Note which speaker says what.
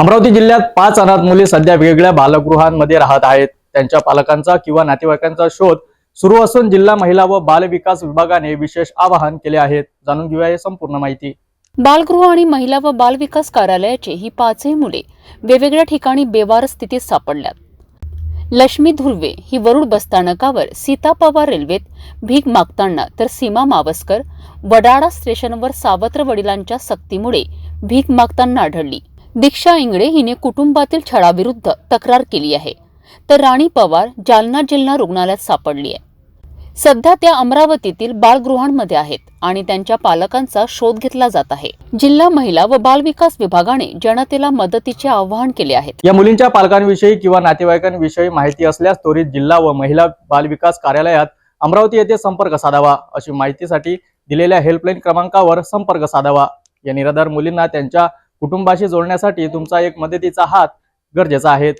Speaker 1: अमरावती जिल्ह्यात पाच अनाथ मुली सध्या वेगवेगळ्या बालगृहांमध्ये राहत आहेत. त्यांच्या पालकांचा किंवा नातेवाईकांचा शोध सुरू असून जिल्हा महिला व बाल विकास विभागाने विशेष आवाहन केले आहेत जाणून घेऊया हे संपूर्ण माहिती.
Speaker 2: बालगृह आणि महिला व बाल विकास कार्यालयाचे ही पाचही मुले वेगवेगळ्या ठिकाणी बेवार स्थितीत सापडल्यात. लक्ष्मी धुर्वे ही वरुड बसस्थानकावर सीता पवार रेल्वेत भीक मागताना तर सीमा मावस्कर वडाळा स्टेशनवर सावत्र वडिलांच्या सक्तीमुळे भीक मागताना आढळली. दीक्षा इंगळे हिने कुटुंबातील छळाविरुद्ध तक्रार केली आहे. तर राणी पवार जालना जिल्हा रुग्णालयात सापडली आहे. सध्या त्या अमरावतीतील बालगृहांमध्ये आहेत आणि त्यांच्या पालकांचा शोध घेतला जात आहे. जिल्हा महिला व बालविकास विभागाने जनतेला मदतीचे आवाहन केले आहे.
Speaker 1: या मुलींच्या पालकांविषयी किंवा नातेवाईकांविषयी माहिती असल्यास त्वरित जिल्हा व महिला बालविकास कार्यालयात अमरावती येथे संपर्क साधावा अशी माहितीसाठी दिलेल्या हेल्पलाईन क्रमांकावर संपर्क साधावा. या निराधार मुलींना त्यांच्या कुटुंबाशी जोडण्यासाठी तुमचा एक मदतीचा हात गरजेचा आहे.